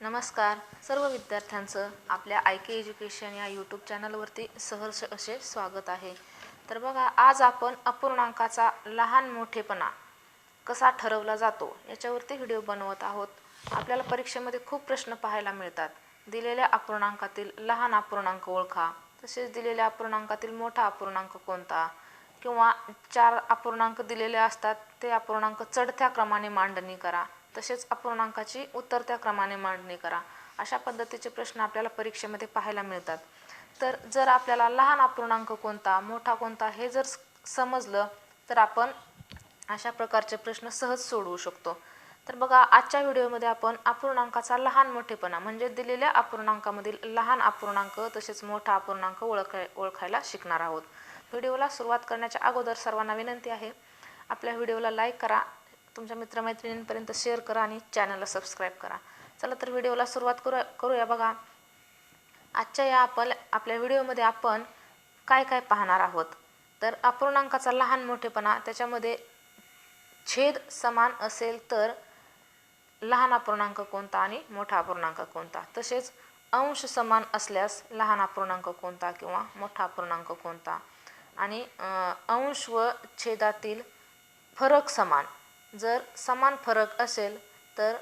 नमस्कार. सर्व विद्यार्थ्यांचं आपल्या आय के एज्युकेशन या यूट्यूब चॅनलवरती सहर्ष असे स्वागत आहे. तर बघा आज आपण अपूर्णांकाचा लहान मोठेपणा कसा ठरवला जातो याच्यावरती व्हिडिओ बनवत आहोत. आपल्याला परीक्षेमध्ये खूप प्रश्न पाहायला मिळतात. दिलेल्या अपूर्णांकातील लहान अपूर्णांक ओळखा. तसेच दिलेल्या अपूर्णांकातील मोठा अपूर्णांक कोणता? किंवा चार अपूर्णांक दिलेले असतात ते अपूर्णांक चढत्या क्रमाने मांडणी करा. तसेच अपूर्णांकाची उतरत्या क्रमाने मांडणी करा. अशा पद्धतीचे प्रश्न आपल्याला परीक्षेमध्ये पाहायला मिळतात. तर जर आपल्याला लहान अपूर्णांक कोणता मोठा कोणता हे जर समजलं तर आपण अशा प्रकारचे प्रश्न सहज सोडवू शकतो. तर बघा आजच्या व्हिडिओमध्ये आपण अपूर्णांकाचा लहान मोठेपणा म्हणजे दिलेल्या अपूर्णांकामधील लहान अपूर्णांक तसेच मोठा अपूर्णांक ओळखाय ओळखायला शिकणार आहोत. व्हिडिओला सुरुवात करण्याच्या अगोदर सर्वांना विनंती आहे आपल्या व्हिडिओला लाईक करा तुमच्या मित्रमैत्रिणींपर्यंत शेअर करा आणि चॅनलला सबस्क्राईब करा. चला तर व्हिडिओला सुरुवात करू करूया बघा. आजच्या या आपण आपल्या व्हिडिओमध्ये आपण काय काय पाहणार आहोत? तर अपूर्णांकाचा लहान मोठेपणा त्याच्यामध्ये छेद समान असेल तर लहान अपूर्णांक कोणता आणि मोठा अपूर्णांक कोणता? तसेच अंश समान असल्यास लहान अपूर्णांक कोणता किंवा मोठा अपूर्णांक कोणता? आणि अंश व छेदातील फरक समान. जर समान फरक असेल तर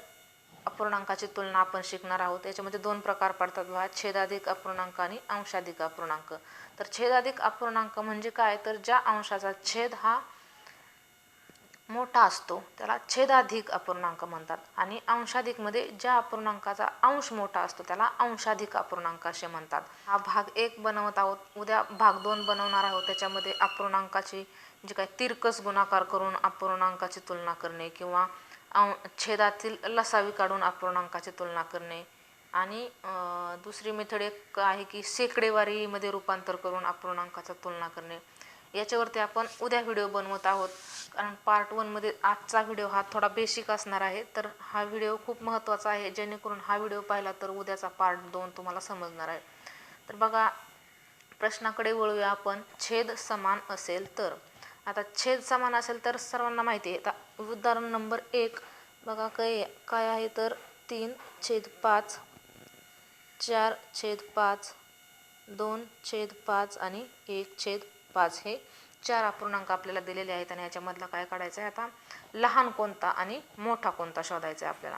अपूर्णांकाची तुलना आपण शिकणार आहोत. याच्यामध्ये दोन प्रकार पडतात बघा. छेदाधिक अपूर्णांक आणि अंशाधिक अपूर्णांक. तर छेदाधिक अपूर्णांक म्हणजे काय? तर ज्या अंशाचा छेद हा मोठा असतो. त्याला छेदाधिक अपूर्णांक म्हणतात. आणि अंशाधिकमध्ये ज्या अपूर्णांकाचा अंश मोठा असतो त्याला अंशाधिक अपूर्णांक असे म्हणतात. हा भाग एक बनवत आहोत. उद्या भाग दोन बनवणार आहोत. त्याच्यामध्ये अपूर्णांकाची जे काही तिरकस गुणाकार करून अपूर्णांकाची तुलना करणे किंवा अं छेदातील लसावी काढून अपूर्णांकाची तुलना करणे. आणि दुसरी मेथड एक आहे की शेकडेवारीमध्ये रूपांतर करून अपूर्णांकाचा तुलना करणे. याच्यावरती आपण उद्या व्हिडिओ बनवत आहोत. कारण पार्ट वनमध्ये आजचा व्हिडिओ हा थोडा बेसिक असणार आहे. तर हा व्हिडिओ खूप महत्त्वाचा आहे. जेणेकरून हा व्हिडिओ पाहिला तर उद्याचा पार्ट दोन तुम्हाला समजणार आहे. तर बघा प्रश्नाकडे वळूया आपण. छेद समान असेल तर. आता छेद समान असेल तर सर्वांना माहिती आहे. आता उदाहरण नंबर एक. बघा काय काय आहे तर? तीन छेद पाच चार छेद पाच दोन छेद पाच आणि एक छेद पाच. हे चार अपूर्णांक आपल्याला दिलेले आहेत आणि याच्यामधला काय काढायचं आहे आता? लहान कोणता आणि मोठा कोणता शोधायचा आहे आपल्याला?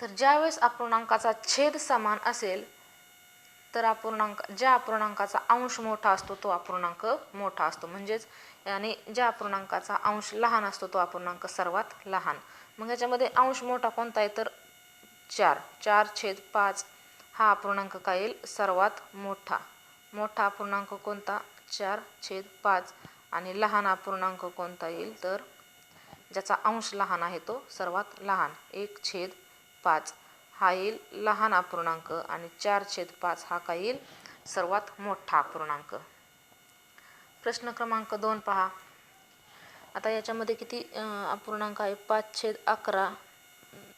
तर ज्यावेळेस अपूर्णांकाचा छेद समान असेल तर अपूर्णांक ज्या अपूर्णांकाचा अंश मोठा असतो तो अपूर्णांक मोठा असतो. म्हणजेच आणि ज्या अपूर्णांकाचा अंश लहान असतो तो अपूर्णांक सर्वात लहान. मग याच्यामध्ये अंश मोठा कोणता आहे? तर चार. चार छेद पाच हा अपूर्णांक काय येईल? सर्वात मोठा. मोठा अपूर्णांक कोणता? चार छेद पाच आणि लहान अपूर्णांक कोणता येईल? तर ज्याचा अंश लहान आहे तो सर्वात लहान. एक छेद पाच. हा येईल लहान अपूर्णांक आणि चार छेद पाच हा काय येईल? सर्वात मोठा अपूर्णांक. प्रश्न क्रमांक दोन पहा. आता याच्यामध्ये किती अपूर्णांक आहे? पाच छेद अकरा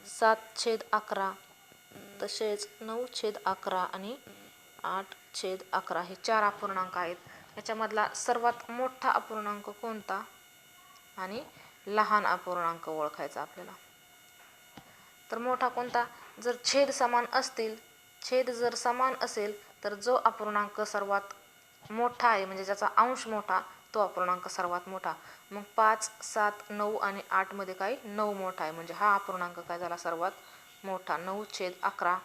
सात छेद अकरा तसेच नऊ छेद अकरा आणि आठ छेद अकरा हे चार अपूर्णांक आहेत. याच्यामधला सर्वात मोठा अपूर्णांक कोणता? आणि लहान अपूर्णांक ओळखायचा आपल्याला. तर मोठा कोणता? जर छेद समान असतील छेद जर समान असेल तर जो अपूर्णांक सर्वात मोठा आहे म्हणजे ज्याचा अंश मोठा तो अपूर्णांक सर्वात मोठा. मग पाच सात नऊ आणि आठमध्ये काही नऊ मोठा आहे म्हणजे हा अपूर्णांक काय झाला? सर्वात मोठा. नऊ छेद अकरा.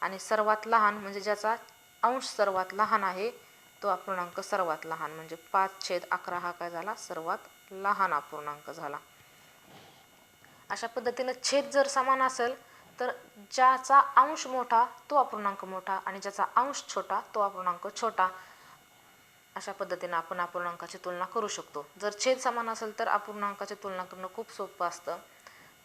आणि सर्वात लहान म्हणजे ज्याचा अंश सर्वात लहान आहे तो अपूर्णांक सर्वात लहान म्हणजे पाच छेद अकरा हा काय झाला? सर्वात लहान अपूर्णांक झाला. अशा पद्धतीनं छेद जर समान असेल तर ज्याचा अंश मोठा तो अपूर्णांक मोठा आणि ज्याचा अंश छोटा तो अपूर्णांक छोटा. अशा पद्धतीनं आपण अपूर्णांकाची तुलना करू शकतो. जर छेद समान असेल तर अपूर्णांकाची तुलना करणं खूप सोपं असतं.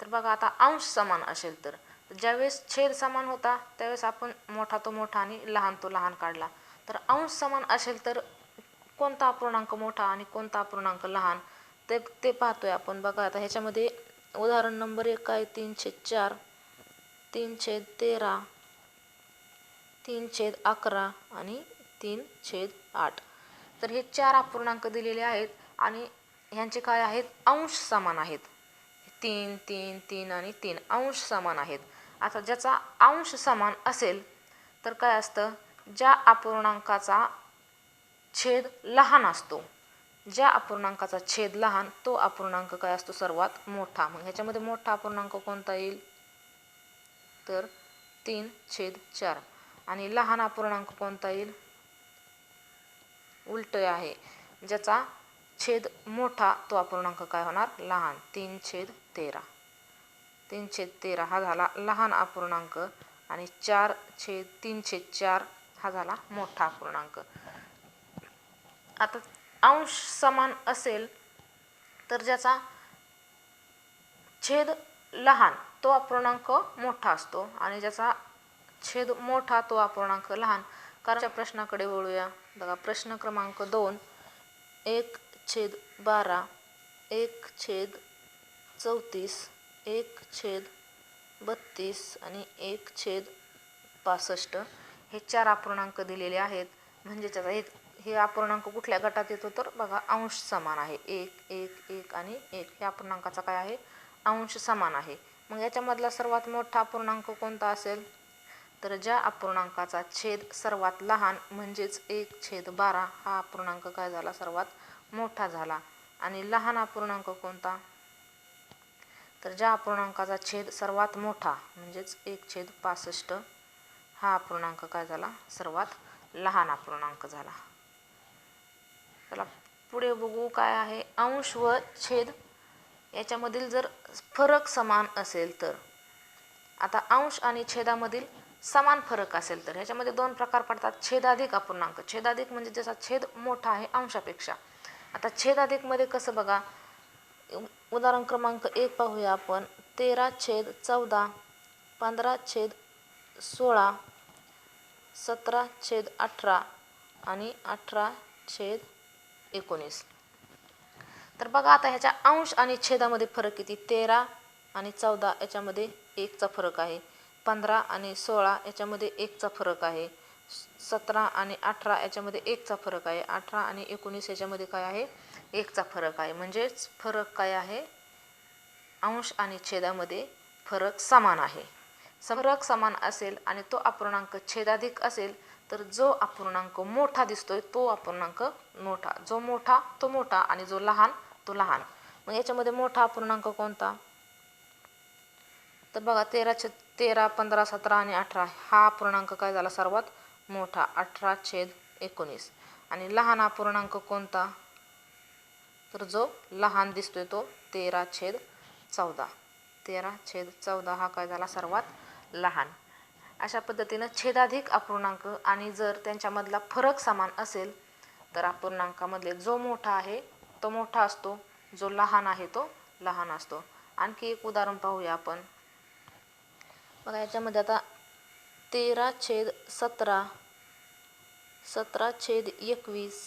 तर बघा आता अंश समान असेल तर. तर ज्यावेळेस छेद समान होता त्यावेळेस आपण मोठा तो मोठा आणि लहान तो लहान काढला. तर अंश समान असेल तर कोणता अपूर्णांक मोठा आणि कोणता अपूर्णांक लहान? ते ते पाहतोय आपण. बघा आता ह्याच्यामध्ये उदाहरण नंबर एक आहे तीन छेद चार तीन छेद तेरा तीन छेद अकरा आणि तीन छेद आठ. तर हे चार अपूर्णांक दिलेले आहेत आणि ह्यांचे काय आहेत? अंश समान आहेत. तीन तीन तीन आणि तीन अंश समान आहेत. आता ज्याचा अंश समान असेल तर काय असतं? ज्या अपूर्णांकाचा छेद लहान असतो. ज्या अपूर्णांकाचा छेद लहान तो अपूर्णांक काय असतो? सर्वात मोठा. मग ह्याच्यामध्ये मोठा अपूर्णांक कोणता येईल? तर तीन छेद चार. आणि लहान अपूर्णांक कोणता येईल? उलट आहे. ज्याचा छेद मोठा तो अपूर्णांक काय होणार? लहान. तीन छेद तेरा. तीन छेद तेरा हा झाला लहान अपूर्णांक. आणि चार छेद तीन छेद चार हा झाला मोठा अपूर्णांक आता अंश समान असेल तर ज्याचा छेद लहान तो अपूर्णांक मोठा असतो. आणि ज्याचा छेद मोठा तो अपूर्णांक लहान. कारण प्रश्नाकडे वळूया. बघा प्रश्न क्रमांक दोन एक छेद बारा एक छेद चौतीस एक छेद बत्तीस आणि एक छेद पासष्ट. हे चार अपूर्णांक दिलेले आहेत. म्हणजे त्याचा हे हे अपूर्णांक कुठल्या गटात येतो तर बघा अंश समान आहे. एक एक एक आणि एक. या अपूर्णांकाचा काय आहे? अंश समान आहे. मग याच्यामधला सर्वात मोठा अपूर्णांक कोणता असेल? तर ज्या अपूर्णांकाचा छेद सर्वात लहान म्हणजेच एक छेद बारा हा अपूर्णांक काय झाला? सर्वात मोठा झाला. आणि लहान अपूर्णांक कोणता? तर ज्या अपूर्णांकाचा छेद सर्वात मोठा म्हणजेच एक छेद पासष्ट हा अपूर्णांक काय झाला? सर्वात लहान अपूर्णांक झाला. चला पुढे बघू काय आहे. अंश व छेद याच्यामधील जर फरक समान असेल तर. आता अंश आणि छेदामधील समान फरक असेल तर ह्याच्यामध्ये दोन प्रकार पडतात. छेदाधिक अपूर्णांक छेदाधिक म्हणजे ज्याचा छेद मोठा आहे अंशापेक्षा. आता छेदाधिकमध्ये कसं बघा? उदाहरण क्रमांक एक पाहूया आपण. तेरा छेद चौदा पंधरा छेद सोळा सतरा छेद अठरा आणि अठरा छेद एकोणीस. तर बघा आता ह्याच्या अंश आणि छेदामध्ये फरक किती? तेरा आणि चौदा याच्यामध्ये एकचा फरक आहे. पंधरा आणि सोळा याच्यामध्ये एकचा फरक आहे. सतरा आणि अठरा याच्यामध्ये एकचा फरक आहे. अठरा आणि एकोणीस याच्यामध्ये काय आहे? एकचा फरक आहे. म्हणजेच फरक काय आहे? अंश आणि छेदामध्ये फरक समान आहे. फरक समान असेल आणि तो अपूर्णांक छेदाधिक असेल तर जो अपूर्णांक मोठा दिसतोय तो अपूर्णांक मोठा. जो मोठा तो मोठा आणि जो लहान तो लहान. मग याच्यामध्ये मोठा अपूर्णांक कोणता? तर बघा तेरा छेद तेरा पंधरा सतरा आणि अठरा हा अपूर्णांक काय झाला सर्वात मोठा? अठरा छेद एकोणीस. आणि लहान अपूर्णांक कोणता? तर जो लहान दिसतोय तो तेरा छेद चौदा. तेरा छेद चौदा हा काय झाला सर्वात लहान. अशा पद्धतीनं छेदाधिक अपूर्णांक आणि जर त्यांच्यामधला फरक समान असेल तर अपूर्णांकामधले जो मोठा आहे तो मोठा असतो. जो लहान आहे तो लहान असतो. आणखी एक उदाहरण पाहूया आपण. बघा याच्यामध्ये आता तेरा छेद सतरा सतरा छेद एकवीस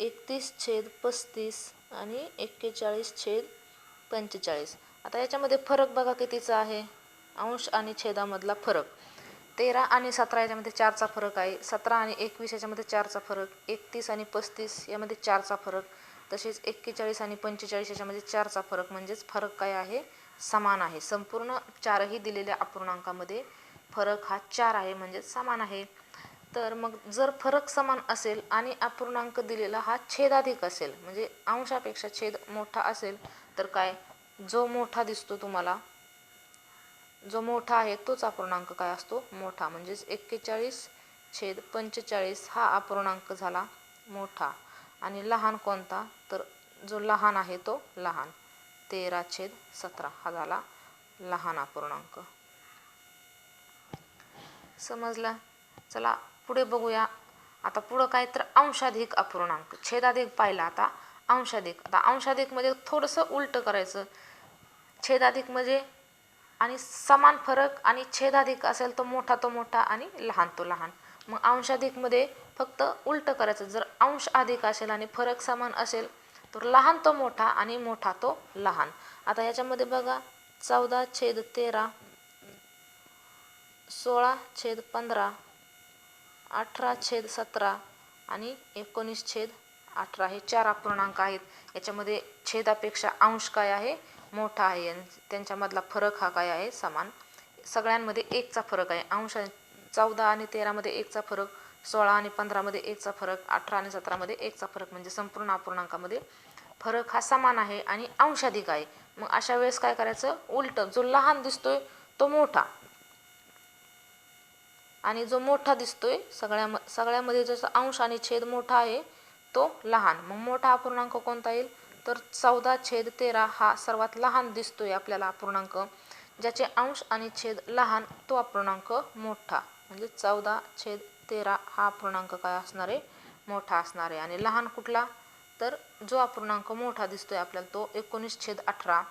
एकतीस छेद पस्तीस आणि एक्केचाळीस छेद पंचेचाळीस. आता याच्यामध्ये फरक बघा कितीचा आहे? अंश आणि छेदामधला फरक. तेरा आणि सतरा याच्यामध्ये चारचा फरक आहे. सतरा आणि एकवीस याच्यामध्ये चारचा फरक. एकतीस आणि पस्तीस यामध्ये चारचा फरक. तसेच एक्केचाळीस आणि पंचेचाळीस याच्यामध्ये चारचा फरक. म्हणजेच फरक काय आहे? समान आहे. संपूर्ण चारही दिलेल्या अपूर्णांकामध्ये फरक हा चार आहे. म्हणजेच समान आहे. तर मग जर फरक समान असेल आणि अपूर्णांक दिलेला हा छेदाधिक असेल म्हणजे अंशापेक्षा छेद मोठा असेल तर काय? जो मोठा दिसतो तुम्हाला जो मोठा आहे तोच अपूर्णांक काय असतो? मोठा. म्हणजेच एक्केचाळीस छेद पंचेचाळीस हा अपूर्णांक झाला मोठा. आणि लहान कोणता? तर जो लहान आहे तो लहान. तेरा छेद सतरा हा झाला लहान अपूर्णांक. समजलं? चला पुढे बघूया. आता पुढं काय? तर अंशाधिक अपूर्णांक. छेदाधिक पाहिला आता अंशाधिक. आता अंशाधिकमध्ये थोडंसं उलटं करायचं. छेदाधिक म्हणजे आणि समान फरक आणि छेदाधिक असेल तो मोठा तो मोठा आणि लहान तो लहान. मग अंशाधिकमध्ये फक्त उलटं करायचं. जर अंश अधिक असेल आणि फरक समान असेल तर लहान तो मोठा आणि मोठा तो लहान. आता ह्याच्यामध्ये बघा चौदा छेद तेरा सोळा छेद पंधरा अठरा छेद सतरा आणि एकोणीस छेद अठरा. हे चार अपूर्णांक आहेत. याच्यामध्ये छेदापेक्षा अंश काय आहे? मोठा आहे. त्यांच्यामधला फरक हा काय आहे? समान. सगळ्यांमध्ये एकचा फरक आहे. अंश चौदा आणि तेरामध्ये एकचा फरक सोळा आणि पंधरामध्ये एकचा फरक अठरा आणि सतरामध्ये एकचा फरक. म्हणजे संपूर्ण अपूर्णांकामध्ये फरक हा समान आहे आणि अंशाधिक आहे. मग अशा वेळेस काय करायचं? उलट जो लहान दिसतोय तो मोठा. आणि जो मोठा दिसतोय सगळ्या सगळ्यामध्ये जसं अंश आणि छेद मोठा आहे तो लहान. मग मोठा अपूर्णांक कोणता येईल? तर चौदा छेद तेरा हा सर्वात लहान दिसतोय आपल्याला अपूर्णांक ज्याचे अंश आणि छेद लहान तो अपूर्णांक मोठा. म्हणजे चौदा छेद तेरा हा अपूर्णांक काय असणार? आहे मोठा असणार. आहे आणि लहान कुठला? तर जो अपूर्णांक मोठा दिसतोय आपल्याला तो एकोणीस छेद अठरा.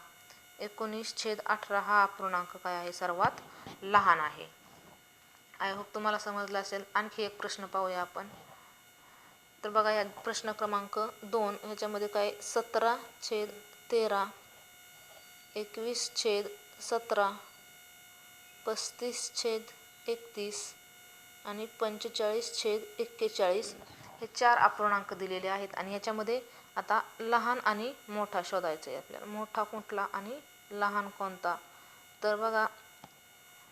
एकोणीस छेद अठरा हा अपूर्णांक काय आहे? सर्वात लहान आहे. आय होप तुम्हाला समजलं असेल. आणखी एक प्रश्न पाहूया आपण. तर बघा या प्रश्न क्रमांक दोन ह्याच्यामध्ये काय? सतरा छेद तेरा एकवीस छेद सतरा पस्तीस छेद एकतीस आणि पंचेचाळीस छेद एक्केचाळीस हे चार अपूर्णांक दिलेले आहेत. आणि ह्याच्यामध्ये आता लहान आणि मोठा शोधायचा आहे आपल्याला. मोठा कुठला आणि लहान कोणता? तर बघा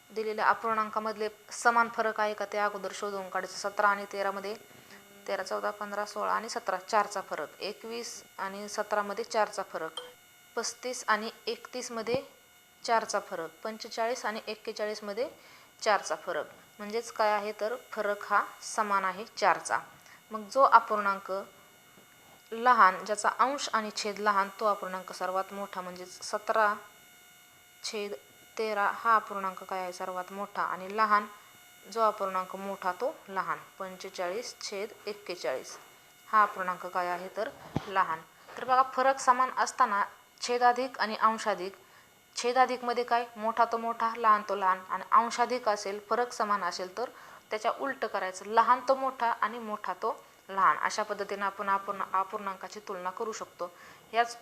दिलेल्या अपूर्णांकामधले समान फरक आहे का? ते अगोदर शोधून काढायचं. सतरा आणि तेरामध्ये तेरा चौदा पंधरा सोळा आणि सतरा चारचा फरक. एकवीस आणि सतरामध्ये चारचा फरक. पस्तीस आणि एकतीसमध्ये चारचा फरक. पंचेचाळीस आणि एक्केचाळीसमध्ये चारचा फरक. म्हणजेच काय आहे तर फरक हा समान आहे चारचा. मग जो अपूर्णांक लहान ज्याचा अंश आणि छेद लहान तो अपूर्णांक सर्वात मोठा. म्हणजेच सतरा छेद तेरा हा अपूर्णांक काय आहे? सर्वात मोठा. आणि लहान जो अपूर्णांक मोठा तो लहान पंचेचाळीस छेद एक्केचाळीस. हा अपूर्णांक काय आहे तर लहान. तर बघा फरक समान असताना छेदाधिक आणि अंशाधिक. छेदाधिकमध्ये काय? मोठा तो मोठा लहान तो लहान. आणि अंशाधिक असेल फरक समान असेल तर त्याच्या उलट करायचं. लहान तो मोठा आणि मोठा तो लहान. अशा पद्धतीने आपण अपूर्ण अपूर्णांकाची तुलना करू शकतो. याच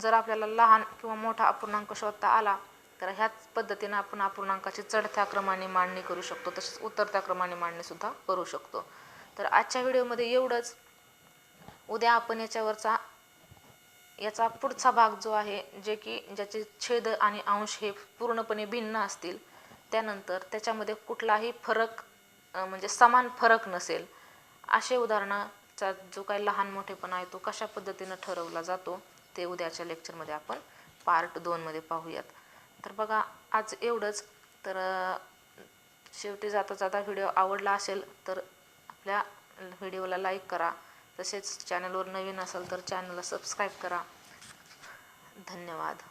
जर आपल्याला लहान किंवा मोठा अपूर्णांक शोधता आला तर ह्याच पद्धतीनं आपण अपूर्णांकाची चढत्या क्रमाने मांडणी करू शकतो तसेच उतरत्या क्रमाने मांडणीसुद्धा करू शकतो. तर आजच्या व्हिडिओमध्ये एवढंच. उद्या आपण याच्यावरचा याचा पुढचा भाग जो आहे जे की ज्याचे छेद आणि अंश हे पूर्णपणे भिन्न असतील त्यानंतर त्याच्यामध्ये कुठलाही फरक म्हणजे समान फरक नसेल असे उदाहरणाचा जो काही लहान मोठेपणा आहे तो कशा पद्धतीनं ठरवला जातो ते उद्याच्या लेक्चरमध्ये आपण पार्ट दोनमध्ये पाहूयात. तर बघा आज एवढंच. तर शेवटी जाता जाता व्हिडिओ आवडला असेल तर आपल्या व्हिडिओला लाईक करा. तसेच चॅनलवर नवीन असेल तर चॅनलला सबस्क्राईब करा. धन्यवाद.